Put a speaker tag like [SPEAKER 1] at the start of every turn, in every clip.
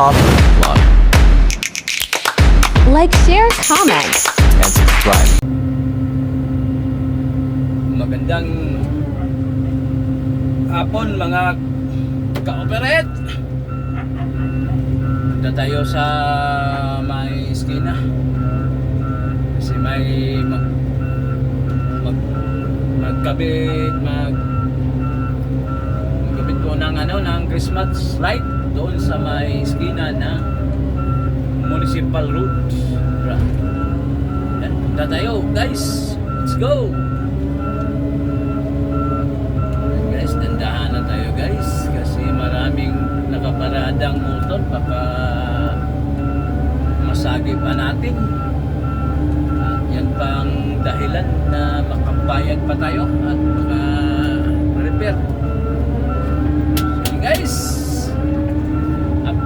[SPEAKER 1] Top Vlog
[SPEAKER 2] Like, share, comment.
[SPEAKER 1] and subscribe.
[SPEAKER 3] Magandang hapon mga ka-operate. Punta tayo sa may eskina. Kasi may mag, mag magkabit, mag magkabit po ng ano ng Christmas light doon sa may eskina ng Municipal Road. Yan, punta tayo guys. Let's go! Guys, dandahan na tayo guys kasi maraming nakaparadang motor baka masagi pa natin. At yan pang dahilan na makabayad pa tayo at maka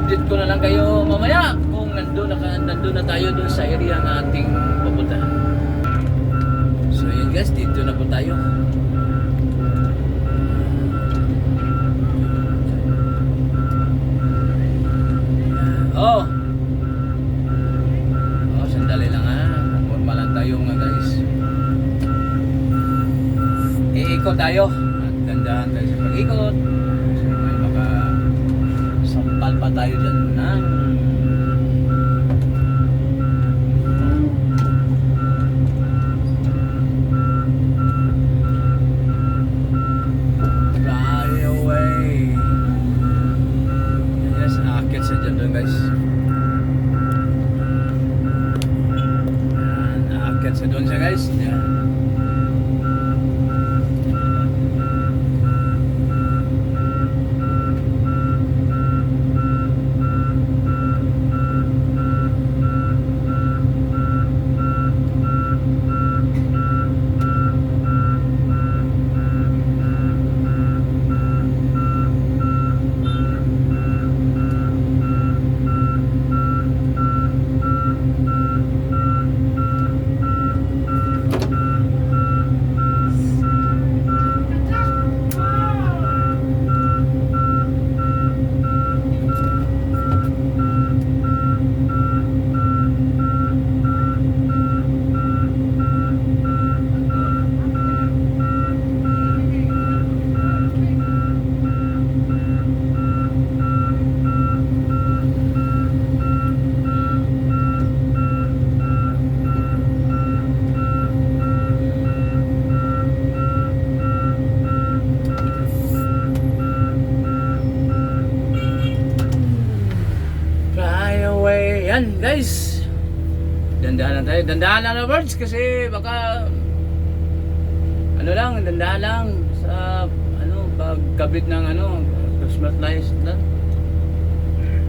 [SPEAKER 3] update ko na lang kayo mamaya kung nandun na, nandun na tayo dun sa area ng ating pupuntahan. So yun guys, dito na po tayo. Oh. Oh, sandali lang ha. Forma lang tayo nga guys. Iikot tayo. At dandahan tayo sa pag-ikot. Kasi may baka sampal pa tayo dyan ng Fly away. Yes, aakit sa dyan guys. Guys. Dandahan lang tayo. Dandahan lang na birds kasi baka ano lang, dandahan lang sa ano, pagkabit ng ano, Christmas lights lang. Yan, guys.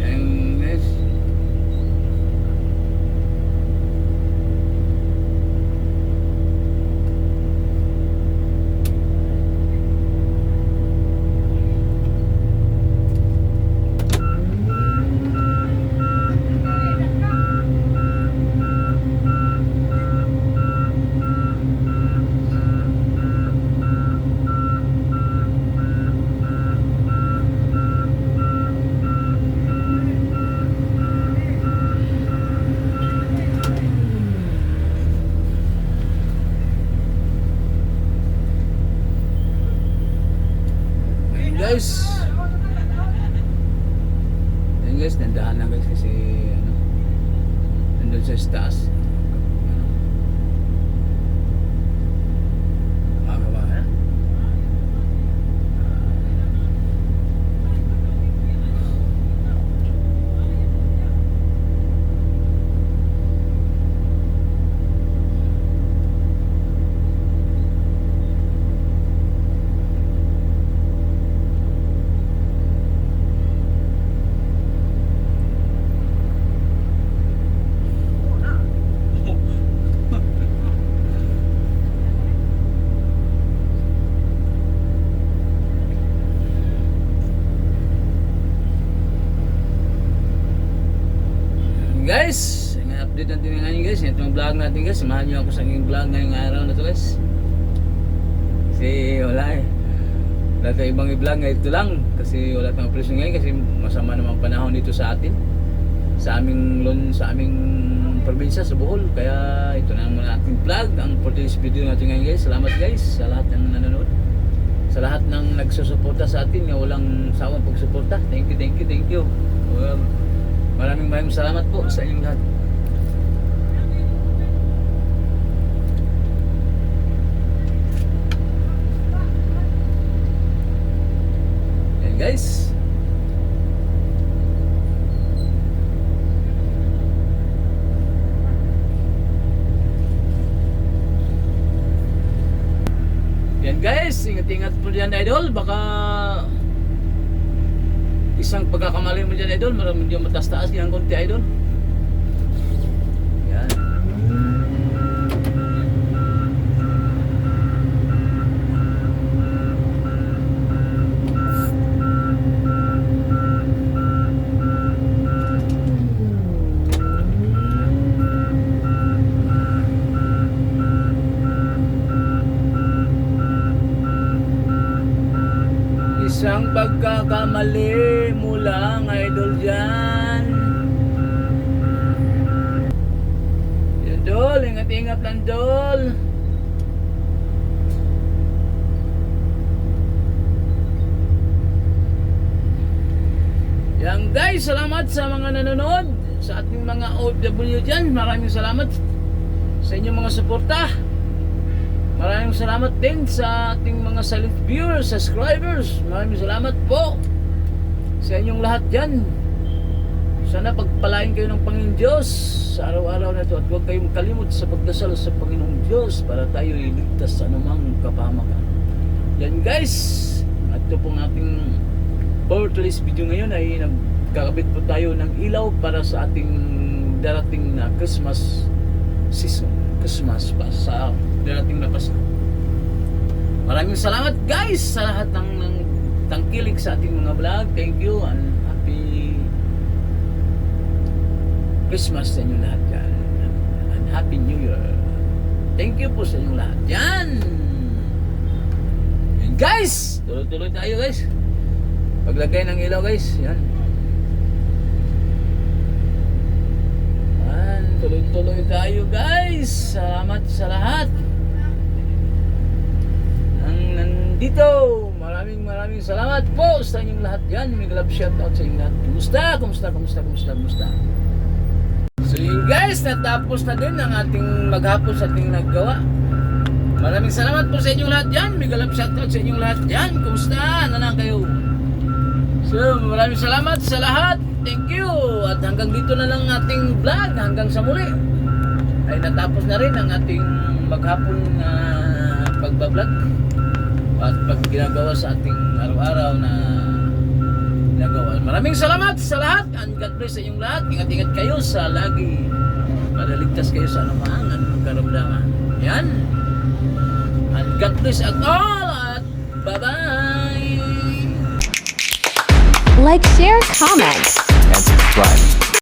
[SPEAKER 3] Yan, guys. Ayun guys. Ayun guys, nandahan na guys kasi ano, nandun sa taas. Update natin ngayon guys. Ito yung vlog natin guys. Samahan niyo ako sa aking vlog ngayong araw na to guys. Kasi wala eh. Wala tayong ibang i-vlog ngayon ito lang. Kasi wala tayong operasyon ngayon kasi masama naman panahon dito sa atin. Sa aming lon, sa aming probinsya sa Bohol. Kaya ito na naman ating vlog. Ang for today's video natin ngayon guys. Salamat guys sa lahat ng nanonood. Sa lahat ng nagsusuporta sa atin walang sawang pagsuporta. Thank you, thank you, thank you. Well, maraming maraming salamat po sa inyong lahat. Yan guys. Yan guys, ingat-ingat po dyan idol. Baka isang pagkakamali mo dyan idol, marami dyan matas-taas yan konti idol. Isang pagkakamali mo lang, idol dyan. Yan, Dol. Ingat-ingat lang, Dol. Yan, guys. Salamat sa mga nanonood. Sa ating mga OFW dyan. Maraming salamat sa inyong mga suporta. Maraming salamat din sa ating mga silent viewers, subscribers. Maraming salamat po sa inyong lahat dyan. Sana pagpalain kayo ng Panginoon Diyos sa araw-araw na ito at huwag kayong kalimut sa pagdasal sa Panginoong Diyos para tayo iligtas sa anumang kapamakan. Yan guys, at ito pong ating today's video ngayon ay nagkakabit po tayo ng ilaw para sa ating darating na Christmas season. Christmas pa sa darating na Pasko. Maraming salamat guys sa lahat ng, ng tangkilik sa ating mga vlog. Thank you and happy Christmas sa inyo lahat dyan. And Happy New Year. Thank you po sa inyong lahat dyan. Yan guys! Tuloy-tuloy tayo guys. Paglagay ng ilaw guys. Yan. Yan. Tuloy-tuloy tayo guys. Salamat sa lahat. Ang nandito. Maraming maraming salamat po sa inyong lahat yan. May love shout out sa inyong lahat. Kumusta? Kumusta? Kumusta? Kumusta? Kumusta? So yun guys, natapos na din ang ating maghapon sa ating naggawa. Maraming salamat po sa inyong lahat dyan. May galap shoutout sa inyong lahat dyan. Kumusta? Ano na kayo? So, maraming salamat sa lahat. Thank you. At hanggang dito na lang ating vlog. Hanggang sa muli. Ay natapos na rin ang ating maghapon na pagbablog. At pag ginagawa sa ating araw-araw na ginagawa. Maraming salamat sa lahat. And God bless sa inyong lahat. Ingat-ingat kayo sa lagi. Madaligtas kayo sa anumang anumang karamdaman. Yan. And God bless at all. At bye-bye.
[SPEAKER 2] Like, share, comment.
[SPEAKER 1] and subscribe.